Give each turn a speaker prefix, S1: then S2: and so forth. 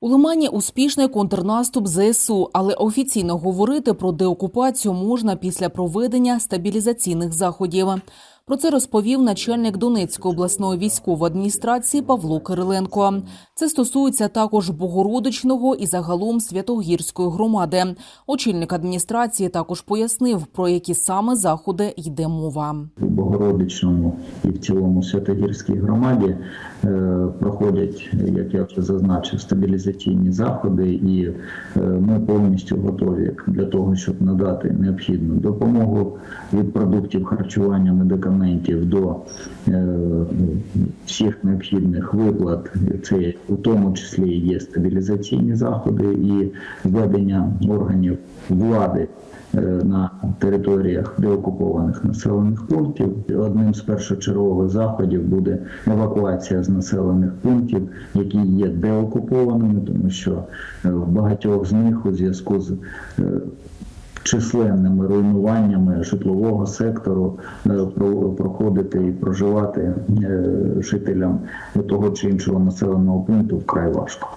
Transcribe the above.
S1: У Лимані успішний контрнаступ ЗСУ, але офіційно говорити про деокупацію можна після проведення стабілізаційних заходів. Про це розповів начальник Донецької обласної військової адміністрації Павло Кириленко. Це стосується також Богородичного і загалом Святогірської громади. Очільник адміністрації також пояснив, про які саме заходи йде мова.
S2: у Богородичному і в цілому Святогірській громаді е, проходять, як я вже зазначив, стабілізаційні заходи, і е, ми повністю готові для того, щоб надати необхідну допомогу від продуктів харчування, медикаментів до е, всіх необхідних виплат. Це у тому числі є стабілізаційні заходи і введення органів влади е, на територіях деокупованих населених пунктів. Одним з першочергових заходів буде евакуація з населених пунктів, які є деокупованими, тому що е, в багатьох з них у зв'язку з численними руйнуваннями житлового сектору е, про- проходити і проживати е, жителям того чи іншого населеного пункту вкрай важко.